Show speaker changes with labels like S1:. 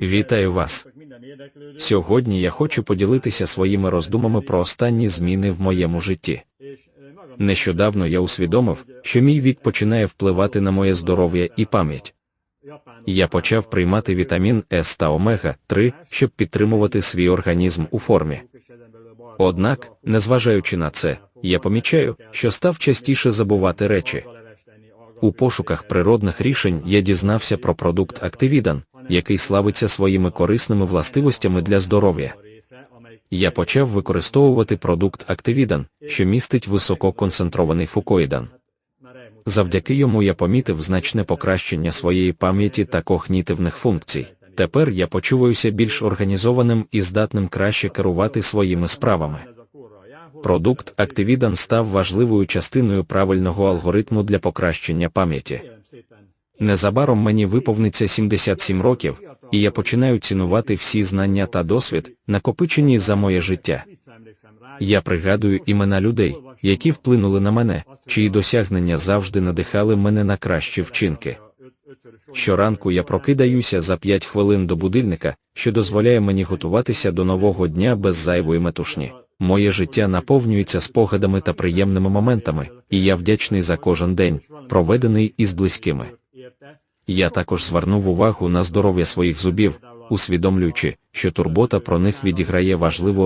S1: Вітаю вас! Сьогодні я хочу поділитися своїми роздумами про останні зміни в моєму житті. Нещодавно я усвідомив, що мій вік починає впливати на моє здоров'я і пам'ять. Я почав приймати вітамін С та омега 3, щоб підтримувати свій організм у формі. Однак, незважаючи на це, я помічаю, що став частіше забувати речі. У пошуках природних рішень я дізнався про продукт Активідан, який славиться своїми корисними властивостями для здоров'я. Я почав використовувати продукт Активідан, що містить висококонцентрований фукоїдан. Завдяки йому я помітив значне покращення своєї пам'яті та когнітивних функцій. Тепер я почуваюся більш організованим і здатним краще керувати своїми справами. Продукт Активідан став важливою частиною правильного алгоритму для покращення пам'яті. Незабаром мені виповниться 77 років, і я починаю цінувати всі знання та досвід, накопичені за моє життя. Я пригадую імена людей, які вплинули на мене, чиї досягнення завжди надихали мене на кращі вчинки. Щоранку я прокидаюся за 5 хвилин до будильника, що дозволяє мені готуватися до нового дня без зайвої метушні. Моє життя наповнюється спогадами та приємними моментами, і я вдячний за кожен день, проведений із близькими. Я також звернув увагу на здоров'я своїх зубів, усвідомлюючи, що турбота про них відіграє важливу